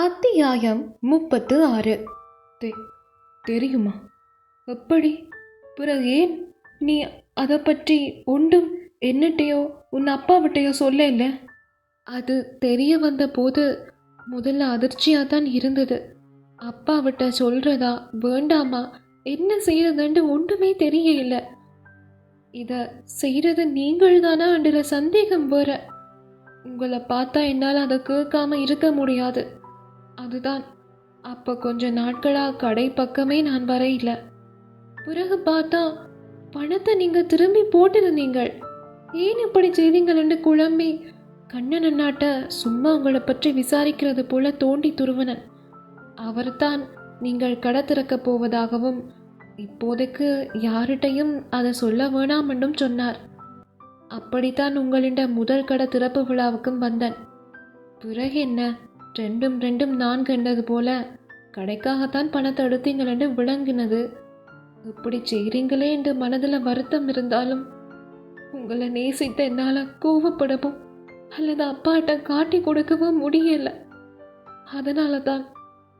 அத்தியாயம் முப்பத்து ஆறு. தெரியுமா? எப்படி? பிறகு ஏன் நீ அதை பற்றி ஒன்றும் என்னட்டையோ உன் அப்பாவிட்டையோ சொல்ல இல்லை அது தெரிய வந்த போது முதல்ல அதிர்ச்சியாக தான் இருந்தது. அப்பாவிட்ட சொல்கிறதா வேண்டாமா? என்ன செய்யறதுன்னு ஒன்றுமே தெரியல. இதை செய்கிறது நீங்கள் தானான்ற சந்தேகம் வேற. உங்களை பார்த்தா என்னால் அதை கேட்காம இருக்க முடியாது. அதுதான். அப்போ கொஞ்ச நாட்களாக கடை பக்கமே நான் வரையில பிறகு பார்த்தா பணத்தை நீங்கள் திரும்பி போட்டிருந்தீங்கள். ஏன் இப்படி செய்தீங்கள்னு குழம்பி கண்ணன் அண்ணாட்ட சும்மா உங்களை பற்றி விசாரிக்கிறது போல தோண்டி துருவனன். அவர்தான் நீங்கள் கடை திறக்கப் போவதாகவும் இப்போதைக்கு யார்கிட்டையும் அதை சொல்ல வேணாம் என்றும் சொன்னார். அப்படித்தான் உங்களிட முதல் கடை திறப்பு விழாவுக்கும் வந்தேன். பிறகு என்ன? ரெண்டும் ரெண்டும் நான் கண்டது போல கடைக்காகத்தான் பணத்தை எடுத்தீங்களென்று விளங்கினது. இப்படி செய்கிறீங்களே என்று மனதில் வருத்தம் இருந்தாலும் உங்களை நேசித்த என்னால் கோவப்படவும் அல்லது அப்பாட்ட காட்டி கொடுக்கவும் முடியல. அதனால தான்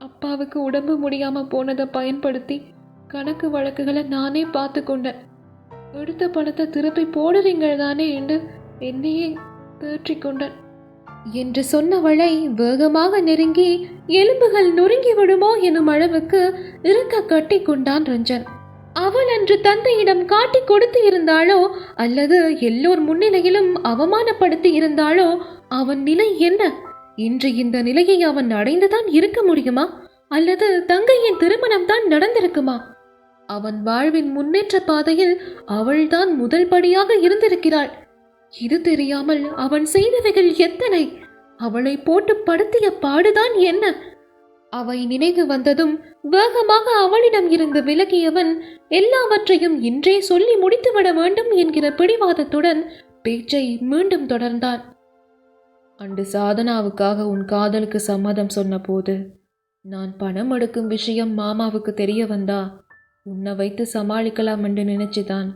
அப்பாவுக்கு உடம்பு முடியாமல் போனதை பயன்படுத்தி கணக்கு வழக்குகளை நானே பார்த்து கொண்டேன். எடுத்த பணத்தை திருப்பி போடுறீங்கள் தானே என்று என்னையே தேற்றிக்கொண்டேன் என்று சொன்னவளை வேகமாக நெருங்கி எலும்புகள் நொறுங்கி விடுமோ எனும் அளவுக்கு இறுக்க கட்டி கொண்டான் ரஞ்சன். அவள் அன்று தந்தையிடம் காட்டி கொடுத்து இருந்தாளோ அல்லது எல்லோர் முன்னிலையிலும் அவமானப்படுத்தி இருந்தாளோ அவன் நிலை என்ன? இன்று இந்த நிலையை அவன் அடைந்துதான் இருக்க முடியுமா? அல்லது தங்கையின் திருமணம் தான் நடந்திருக்குமா? அவன் வாழ்வின் முன்னேற்ற பாதையில் அவள்தான் முதல் படியாக இருந்திருக்கிறாள். இது தெரியாமல் அவன் செய்தவைகள் எத்தனை? அவளை போட்டு படுத்திய பாடுதான் என்ன? அவை நினைவு வந்ததும் வேகமாக அவளிடம் இருந்து விலகியவன் எல்லாவற்றையும் இன்றே சொல்லி முடித்துவிட வேண்டும் என்கிற பிடிவாதத்துடன் பேச்சை மீண்டும் தொடர்ந்தான். அன்று சாதனாவுக்காக உன் காதலுக்கு சம்மதம் சொன்னபோது நான் பணம் எடுக்கும் விஷயம் மாமாவுக்கு தெரிய வந்தா உன்னை வைத்து சமாளிக்கலாம் என்று நினைச்சுதான்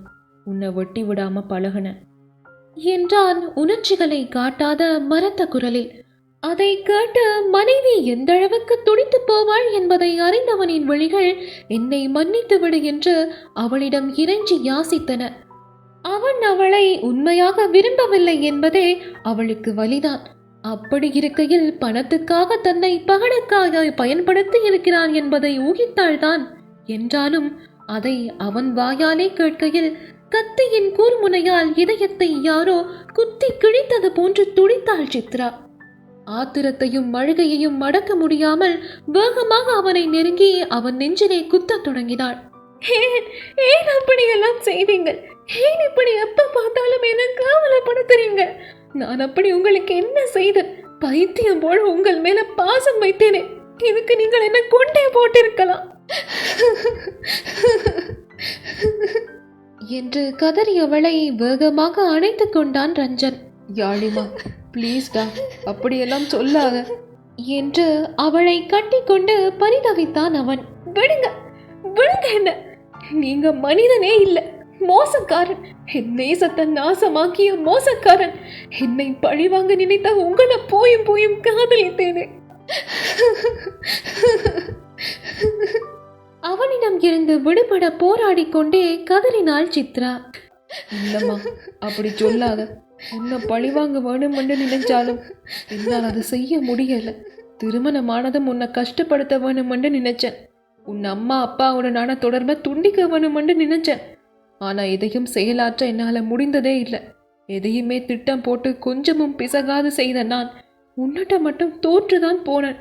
உன்னை ஒட்டி விடாம பழகினேன். என்றான் உணர்ச்சிகளை காட்டாத மரத்த குரலில். அதை கேட்டு மனைவி எந்த அளவுக்கு துடித்து போவாள் என்பதை அறிந்தவனின் வழிகள் என்னை மன்னித்து விடு என்று அவளிடம் இறைஞ்சி யாசித்தன. அவன் அவளை உண்மையாக விரும்பவில்லை என்பதே அவளுக்கு வலிதான். அப்படி இருக்கையில் பணத்துக்காக தன்னை பகடக்காக பயன்படுத்தி இருக்கிறான் என்பதை ஊகித்தாள்தான். என்றாலும் அதை அவன் வாயாலே கேட்கையில் கத்தியின் கூர்முனையால் இதயத்தை யாரோ குத்தி கிழித்தது போன்று துடித்தாள் சித்ரா. ஆத்திரத்தையும் மழுகையையும் மடக்க முடியாமல் வேகமாக அவனை நெருங்கி அவன் நெஞ்சிலே குத்தத் தொடங்கினாள். ஏன் ஏன் அப்படியெல்லாம் செய்வீங்கள் ஏன் இப்படி எப்ப பார்த்தாலும் என்ன காவலப்படுத்துறீங்க? நான் அப்படி உங்களுக்கு என்ன செய்தேன் பைத்தியம் போல உங்கள் மேல பாசம் வைத்தேனே? இதுக்கு நீங்கள் என்ன கொண்டே போட்டிருக்கலாம். என்று கதறியவளை வேகமாக அணைத்துக் கொண்டான் ரஞ்சன். யாழிமா ப்ளீஸ்டா அப்படியெல்லாம் சொல்லாத. என்று அவளை கட்டிக்கொண்டு பரிதவித்தான் அவன். விடுங்க விடுங்க என்ன நீங்க மனிதனே இல்ல மோசக்காரன். என் நேசத்தை நாசமாக்கிய மோசக்காரன். என்னை பழிவாங்க நினைத்த உங்களை போயும் போயும் காதலித்தேனே. அவனிடம் இருந்து விடுபட போராடி கொண்டே கதறினாள் சித்ரா. இல்லம்மா அப்படி சொல்லாத. உன்னை பழிவாங்க வேணும்னு நினைச்சாலும் என்னால் அதை செய்ய முடியல. திருமணமானதும் உன்னை கஷ்டப்படுத்த வேணும்னு நினைச்சேன். உன் அம்மா அப்பாவுடனான தொடர்பை துண்டிக்க வேணும்னு நினைச்சேன். ஆனால் எதையும் செயலாற்ற என்னால் முடிந்ததே இல்லை. எதையுமே திட்டம் போட்டு கொஞ்சமும் பிசகாது செய்த நான் உன்னிட்ட மட்டும் தோற்றுதான் போனேன்.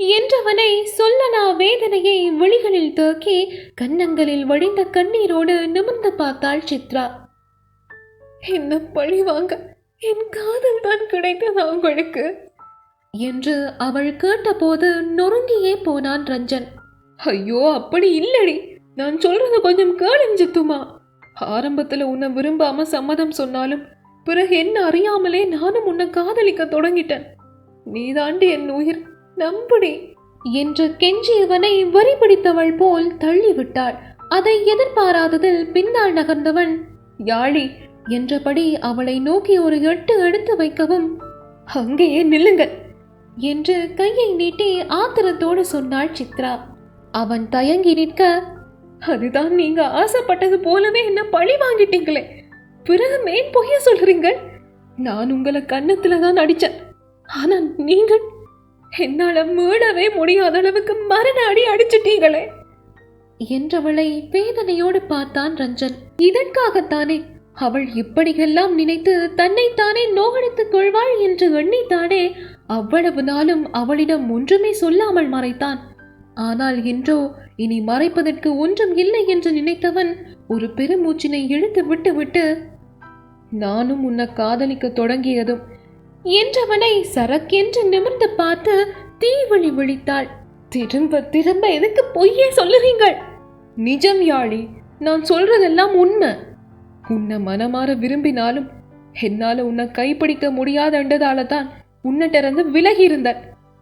என்றவனை சொல்லனா வேதனையை விழிகளில் தேக்கி கன்னங்களில் வழிந்த கண்ணீரோடு நிமிர்ந்து பார்த்தாள் சித்ரா. என்ன பழி வாங்க என் காதல் தான் கிடைத்ததா உங்களுக்கு என்று அவள் கேட்டபோது நொறுங்கியே போனான் ரஞ்சன். ஐயோ அப்படி இல்லடி. நான் சொல்றது கொஞ்சம் கேளுஞ்சித்துமா? ஆரம்பத்துல உன்னை விரும்பாம சம்மதம் சொன்னாலும் பிறகு என்ன அறியாமலே நானும் உன்னை காதலிக்க தொடங்கிட்டேன். நீதாண்டி என் உயிர். நம்புடி என்று கெஞ்சியவனை வரி பிடித்தவள் போல் தள்ளிவிட்டாள். அதை எதிர்பாராததில் பின்னால் நகர்ந்தவன் யாழி என்றபடி அவளை நோக்கி ஒரு எட்டு எடுத்து வைக்கவும் அங்கேயே நில்லுங்கள் என்று கையை நீட்டி ஆத்திரத்தோடு சொன்னாள் சித்ரா. அவன் தயங்கி நிற்க அதுதான் நீங்க ஆசைப்பட்டது போலவே என்ன பழி வாங்கிட்டீங்களே? பிறகு மேன் பொய்ய சொல்றீங்க நான் உங்களை கன்னத்துல தான் அடிச்சேன் ஆனா நீங்கள் என்னால மீளவே முடியாத அளவுக்கு மரண அடி அடிச்சிட்டீங்களே. என்றவளை வேதனையோடு பார்த்தான் ரஞ்சன். இதற்காகத்தானே அவள் இப்படியெல்லாம் நினைத்து தன்னைத்தானே நோகடித்துக் கொள்வாள் என்று எண்ணித்தானே அவ்வளவு நாளும் அவளிடம் ஒன்றுமே சொல்லாமல் மறைத்தான். ஆனால் இன்றோ இனி மறைப்பதற்கு ஒன்றும் இல்லை என்று நினைத்தவன் ஒரு பெருமூச்சினை இழுத்து விட்டு விட்டு நானும் உன்னை காதலிக்க தொடங்கியதும் என்றவனை சரக்கென்று நிமிர்ந்து பார்த்து தீவழி விழித்தாள். திரும்ப திரும்ப எதுக்கு பொய்யே சொல்லுறீங்கள்? நிஜம் யாழி நான் சொல்றதெல்லாம் உண்மை. உன்னை மனமாற விரும்பினாலும் என்னால உன்னை கைப்பிடிக்க முடியாதண்டதால தான் உன்னிட்டிருந்து விலகி இருந்தேன்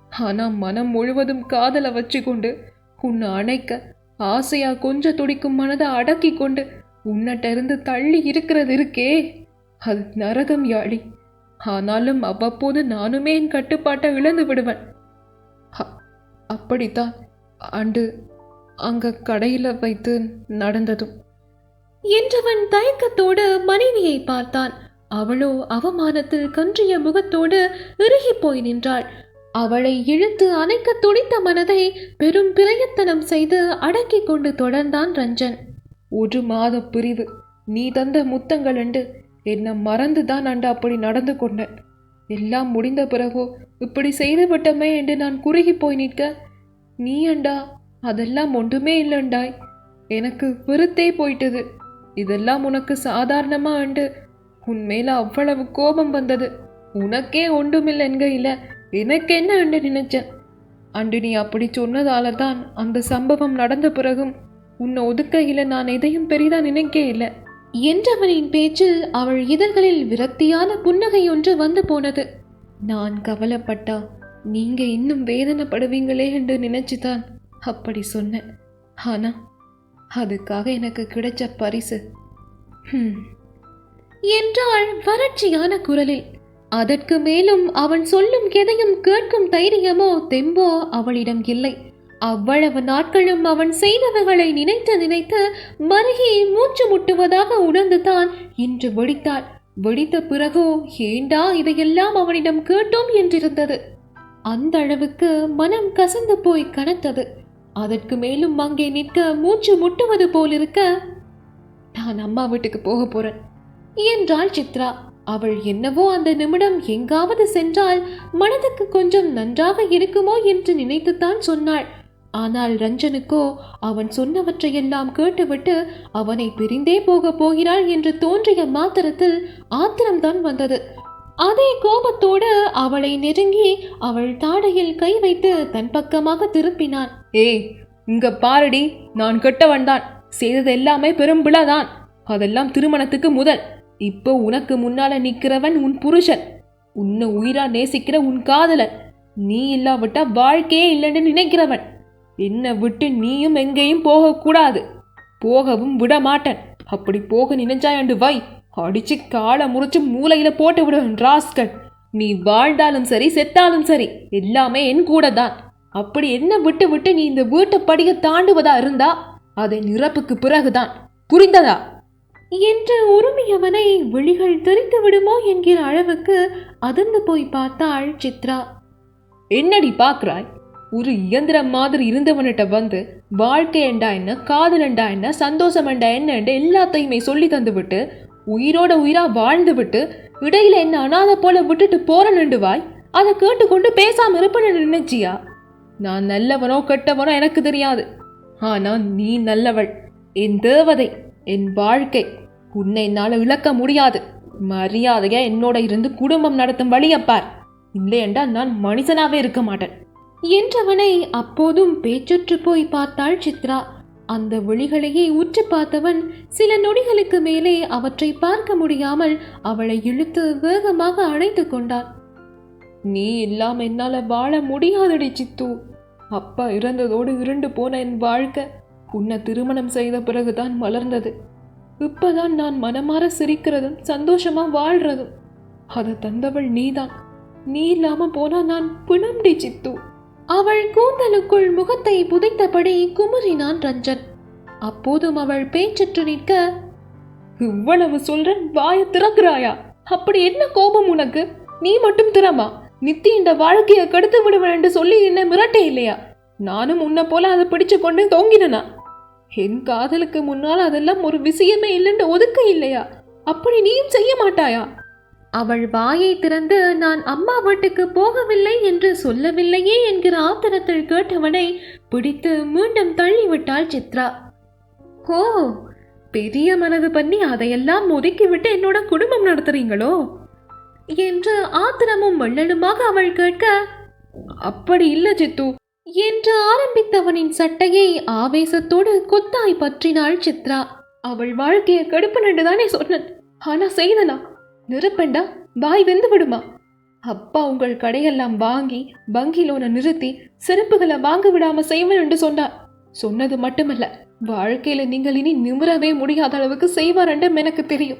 ஆனா மனம் முழுவதும் காதலை வச்சு கொண்டு உன்னை அணைக்க ஆசையா கொஞ்ச துடிக்கும் மனதை அடக்கி கொண்டு உன்னிட்ட இருந்து தள்ளி இருக்கிறது இருக்கே. அது நரகம் யாழி. ஆனாலும் அவ்வப்போது நானுமே என் கட்டுப்பாட்டை இழந்து விடுவேன். அப்படித்தான் அண்டு அங்க கடையில வைத்து நடந்ததும். என்றவன் தயக்கத்தோடு மனைவியை பார்த்தான். அவளோ அவமானத்தில் கன்றிய முகத்தோடு இறுகி போய் நின்றாள். அவளை இழுத்து அணைக்க துடித்த மனதை பெரும் பிரயத்தனம் செய்து அடக்கிக் கொண்டு தொடர்ந்தான் ரஞ்சன். ஒரு மாத பிரிவு. நீ தந்த முத்தங்கள் அண்டு என்னை மறந்து தான் நான் அப்படி நடந்து கொண்டேன். எல்லாம் முடிந்த பிறகோ இப்படி செய்து விட்டமே என்று நான் குறுகி போய் நிற்க நீ அண்டா அதெல்லாம் ஒன்றுமே இல்லைண்டாய். எனக்கு வெறுத்தே போயிட்டது. இதெல்லாம் உனக்கு சாதாரணமா அண்டு. உன் மேல அவ்வளவு கோபம் வந்தது. உனக்கே ஒன்றுமில்லை இல்லை எனக்கு என்ன அண்டு நினைச்சேன் அண்டு நீ அப்படி சொன்னதால தான் அந்த சம்பவம் நடந்த பிறகும் உன்னை ஒதுக்கையில நான் எதையும் பெரிதாக நினைக்க இல்லை என்றவனின் பேச்சில் அவள் இதழ்களில் விரக்தியான புன்னகை ஒன்று வந்து போனது. நான் கவலைப்பட்டா நீங்க இன்னும் வேதனைப்படுவீங்களே என்று நினைச்சுதான் அப்படி சொன்னேன். ஆனா அதுக்காக எனக்கு கிடைச்ச பரிசு. என்றாள் வறட்சியான குரலில். அதற்கு மேலும் அவன் சொல்லும் எதையும் கேட்கும் தைரியமோ தெம்போ அவளிடம் இல்லை. அவ்வளவு நாட்களும் அவன் செய்தவைகளை நினைத்து நினைத்து மருகி மூச்சு முட்டுவதாக உணர்ந்துதான் இன்று வெடித்தாள். வெடித்த பிறகோ ஏண்டா இதையெல்லாம் அவனிடம் கேட்டோம் என்றிருந்தது. அந்த அளவுக்கு மனம் கசந்து போய் கனத்தது. அதற்கு மேலும் அங்கே நிற்க மூச்சு முட்டுவது போலிருக்க நான் அம்மா வீட்டுக்கு போக போறேன் என்றாள் சித்ரா. அவள் என்னவோ அந்த நிமிடம் எங்காவது சென்றால் மனதுக்கு கொஞ்சம் நன்றாக இருக்குமோ என்று நினைத்துத்தான் சொன்னாள். ஆனால் ரஞ்சனுக்கோ அவன் சொன்னவற்றையெல்லாம் கேட்டுவிட்டு அவனை பிரிந்தே போகப் போகிறாள் என்று தோன்றிய மாத்திரத்தில் ஆத்திரம்தான் வந்தது. அதே கோபத்தோடு அவளை நெருங்கி அவள் தாடையில் கை வைத்து தன் பக்கமாக திருப்பினான் ஏய் இங்க பாரடி நான் கெட்டவன் தான். செய்தது எல்லாமே பெரும்புலதான் அதெல்லாம் திருமணத்துக்கு முதல். இப்போ உனக்கு முன்னால நிற்கிறவன் உன் புருஷன். உன்னை உயிரா நேசிக்கிற உன் காதலன். நீ இல்லாவிட்டா வாழ்க்கையே இல்லைன்னு நினைக்கிறவன். என்னை விட்டு நீயும் எங்கேயும் போகக்கூடாது போகவும் விட மாட்டேன் அப்படி போக நினைச்சாயண்டு வை. அடிச்சு காலை முறிச்சு மூலையில போட்டு விடுவேன் ராஸ்கல். நீ வாழ்ந்தாலும் சரி செத்தாலும் சரி எல்லாமே என் கூட தான் அப்படி என்ன விட்டு விட்டு நீ இந்த வீட்டை படிய தாண்டுவதா இருந்தா அதை நிரப்புக்கு பிறகுதான். புரிந்ததா? என்று உரிமையவனை விழிகள் தெரித்து விடுமோ என்கிற அளவுக்கு அதிர்ந்து போய் பார்த்தாள் சித்ரா. என்னடி பார்க்கறாய்? ஒரு இயந்திரம் மாதிரி இருந்தவன்கிட்ட வந்து வாழ்க்கையண்டா என்ன காதலண்டா என்ன சந்தோஷமண்டா என்னண்டு எல்லாத்தையுமே சொல்லி தந்து விட்டு உயிரோட உயிரா வாழ்ந்து விட்டு இடையில என்ன அனாதை போல விட்டுட்டு போற வாய் அதை கேட்டுக்கொண்டு பேசாம இருப்பேன்னு நினைச்சியா? நான் நல்லவனோ கெட்டவனோ எனக்கு தெரியாது. ஆனா நீ நல்லவள். என் தேவதை என் வாழ்க்கை. உன்னை என்னால் இழக்க முடியாது. மரியாதையா என்னோட இருந்து குடும்பம் நடத்தும் வழியப்பார் இல்லையென்றா நான் மனுஷனாவே இருக்க மாட்டேன். என்றவனை அப்போதும் பேச்சுற்று போய் பார்த்தாள் சித்ரா. அந்த ஒளிகளையே உற்று பார்த்தவன் சில நொடிகளுக்கு மேலே அவற்றை பார்க்க முடியாமல் அவளை இழுத்து வேகமாக அணைத்து கொண்டான். நீ இல்லாம என்னால வாழ முடியாதடி சித்து. அப்பா இறந்ததோடு இருண்டு போன என் வாழ்க்கை உன்னை திருமணம் செய்த பிறகுதான் மலர்ந்தது. இப்பதான் நான் மனமாற சிரிக்கிறதும் சந்தோஷமா வாழ்றதும். அதை தந்தவள் நீதான். நீ இல்லாம போனா நான் புலம்டி சித்து. அவள் கூந்தலுக்குள் முகத்தை புதைத்தபடி குமுறினான் ரஞ்சன். அப்போதும் அவள் பேச்சற்று நிற்க இவ்வளவு சொல்ற வாய திறக்கிறாயா? அப்படி என்ன கோபம் உனக்கு? நீ மட்டும் திறமா? நித்தி இந்த வாழ்க்கையை கெடுத்து விடுவேன் என்று சொல்லி என்ன மிரட்டே இல்லையா? நானும் உன்னை போல அதை பிடிச்சு கொண்டு தொங்கினனா? என் காதலுக்கு முன்னால் அதெல்லாம் ஒரு விஷயமே இல்லைன்னு ஒதுக்க இல்லையா? அப்படி நீயும் செய்ய மாட்டாயா? அவள் வாயை திறந்து நான் அம்மா வீட்டுக்கு போகவில்லை என்று சொல்லவில்லையே என்கிற ஆத்திரத்தில் கேட்டவனை பிடித்து மீண்டும் தள்ளிவிட்டாள் சித்ரா. ஓ பெரிய மனது பண்ணி அதையெல்லாம் ஒதுக்கிவிட்டு என்னோட குடும்பம் நடத்துறீங்களோ? என்று ஆத்திரமும் வள்ளலுமாக அவள் கேட்க அப்படி இல்லை சித்து என்று ஆரம்பித்தவனின் சட்டையை ஆவேசத்தோடு கொத்தாய் பற்றினாள் சித்ரா. அவள் வாழ்க்கையை கடுப்பு தானே சொன்னேன். ஆனா செய்தனா? நிறுப்பண்டா? வாய் வெந்து விடுமா? அப்பா உங்கள் கடையெல்லாம் வாங்கி வங்கி லோனை நிறுத்தி செருப்புகளை வாங்க விடாம செய்வேன் என்று சொன்னார். சொன்னது மட்டுமல்ல வாழ்க்கையில நீங்கள் இனி நிமிரவே முடியாத அளவுக்கு செய்வார் என்று எனக்கு தெரியும்.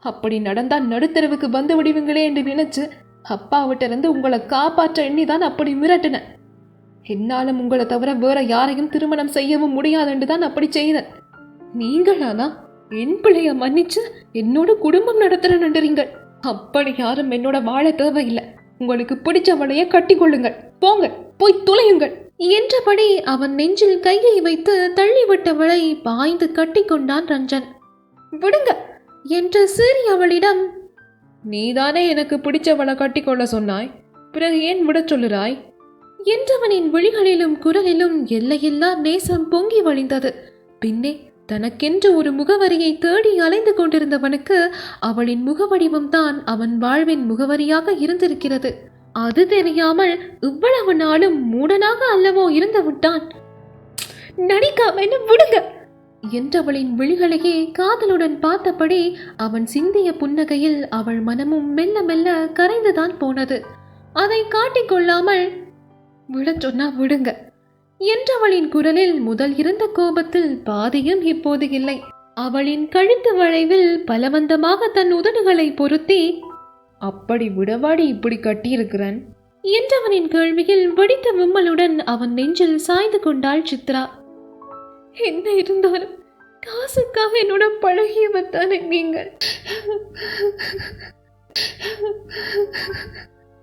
அப்படி நடந்தா நடுத்தரவுக்கு வந்து விடுவீங்களே என்று நினைச்சு அப்பாவிட்ட இருந்து உங்களை காப்பாற்ற எண்ணிதான் அப்படி மிரட்டினேன் என்னாலும் உங்களை தவிர வேற யாரையும் திருமணம் செய்யவும் முடியாது என்று தான் அப்படி செய்தேன். நீங்களானா? என் பிள்ளைய மன்னிச்சு என்னோட குடும்பம் நடத்துறேன்றீங்கள் அப்படி யாரும் என்னோட வாழ தேவையில்லை. உங்களுக்கு பிடிச்சவளைய கட்டி கொள்ளுங்கள். போங்க போய் துளையுங்கள் என்றபடி அவன் நெஞ்சில் கையை வைத்து தள்ளிவிட்டவளை பாய்ந்து கட்டி கொண்டான் ரஞ்சன். விடுங்க என்று சீறி அவளிடம் நீதானே எனக்கு பிடிச்சவளை கட்டிக்கொள்ள சொன்னாய். பிறகு ஏன் விடச் சொல்லுறாய்? என்றவனின் விழிகளிலும் குரலிலும் எல்லையில்லா நேசம் பொங்கி வழிந்தது. பின்னே தனக்கென்று ஒரு முகவரியை தேடி அலைந்து கொண்டிருந்தவனுக்கு அவளின் முகவடிவம்தான் அவன் வாழ்வின் முகவரியாக இருந்திருக்கிறது. அது தெரியாமல் இவ்வளவு நாளும் மூடனாக அல்லவோ இருந்து விட்டான் நடிக்காம என்ன விடுங்க! என்றவளின் விழிகளையே காதலுடன் பார்த்தபடி அவன் சிந்திய புன்னகையில் அவள் மனமும் மெல்ல மெல்ல கரைந்துதான் போனது. அதை காட்டிக்கொள்ளாமல் விட சொன்னா விடுங்க! என்றவளின் குரலில் முதல் இருந்த கோபத்தில் பாதியும் இப்போது இல்லை. அவளின் கழுத்து வளைவில் பலவந்தமாக தன் உதடுகளை பொருத்தி அப்படி விடவாடி இப்படி கட்டியிருக்கிறேன்? என்றவனின் கேள்வியில் வெடித்த விம்மலுடன் அவன் நெஞ்சில் சாய்ந்து கொண்டாள் சித்ரா. என்ன இருந்தாலும் காசுக்காக என்னோட பழகியவர் தானே நீங்கள்?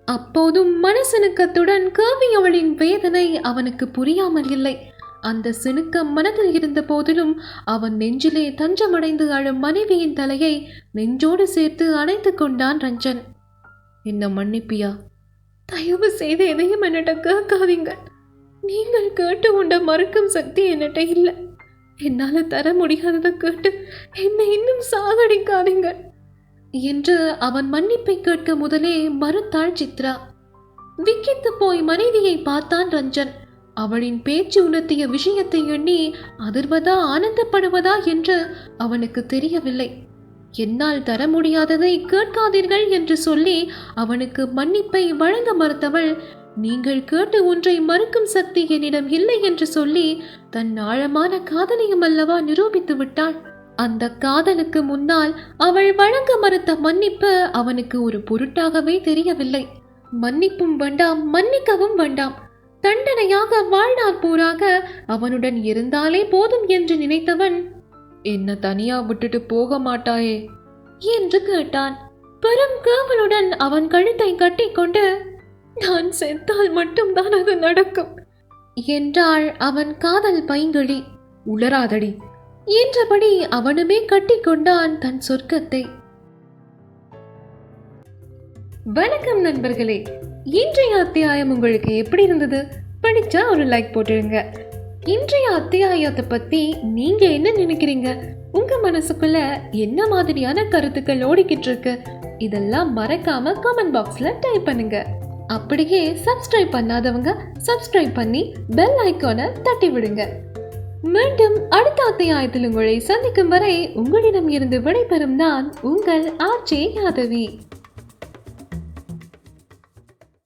அப்போதும் மனசினுக்கத்துடன் கேவி அவளின் வேதனை அவனுக்கு புரியாமல் இல்லை. அந்த சினுக்கம் மனதில் இருந்த போதிலும் அவன் நெஞ்சிலே தஞ்சமடைந்து அழும் மனைவியின் தலையை நெஞ்சோடு சேர்த்து அணைத்து கொண்டான் ரஞ்சன். என்ன மன்னிப்பியா? தயவு செய்து எதையும் என்னட்ட கேட்காதீங்க. நீங்கள் கேட்டு உண்ட மறுக்கும் சக்தி என்னட்ட இல்லை. என்னால் தர முடியாததை கேட்டு என்னை இன்னும் சாகடிக்காதீங்க. என்று அவன் மன்னிப்பை கேட்க முதலே மறுத்தாள் சித்ரா. விக்கித்து போய் மனைவியை பார்த்தான் ரஞ்சன். அவளின் பேச்சு உணர்த்திய விஷயத்தை எண்ணி அதிர்வதா ஆனந்தப்படுவதா என்று அவனுக்கு தெரியவில்லை. என்னால் தர முடியாததை கேட்காதீர்கள் என்று சொல்லி அவனுக்கு மன்னிப்பை வழங்க மறுத்தவள் நீங்கள் கேட்டு ஒன்றை மறுக்கும் சக்தி என்னிடம் இல்லை என்று சொல்லி தன் ஆழமான காதலையும் அல்லவா நிரூபித்து விட்டாள். அந்த காதலுக்கு முன்னால் அவள் வழங்க மறுத்த மன்னிப்பு அவனுக்கு ஒரு பொருட்டாகவே தெரியவில்லை. மன்னிப்பும் வேண்டாம் மன்னிக்கவும் வேண்டாம். தண்டனையாக வாழ்நாள் பூராக அவனுடன் இருந்தாலே போதும் என்று நினைத்தவன் என்ன தனியா விட்டுட்டு போக மாட்டாயே என்று கேட்டான். பெரும் கேவலுடன் அவன் கழுத்தை கட்டிக்கொண்டு நான் செத்தால் மட்டும்தான் அது நடக்கும் என்றாள் அவன் காதல் பைங்கிழி. உளராதடி என்றபடி அவனுமே கட்டிக்கொண்டான் தன் சொர்க்கத்தை. வணக்கம் நண்பர்களே. இன்றைய அத்தியாயம் உங்களுக்கு எப்படி இருந்தது? பிடிச்சா ஒரு லைக் போட்டுருங்க. இன்றைய அத்தியாயத்தை பத்தி நீங்க என்ன நினைக்கிறீங்க? உங்க மனசுக்குள்ள என்ன மாதிரியான கருத்துக்கள் ஓடிக்கிட்டு இருக்கு? இதெல்லாம் மறக்காம கமெண்ட் பாக்ஸ்ல டைப் பண்ணுங்க. அப்படியே சப்ஸ்கிரைப் பண்ணாதவங்க சப்ஸ்கிரைப் பண்ணி பெல் ஐக்கானை தட்டி விடுங்க மீண்டும் அடுத்த அத்தியாயத்தில் உங்களை சந்திக்கும் வரை உங்களிடம் இருந்து விடைபெறும் நான் உங்கள் ஆர்ஜே யாதவி.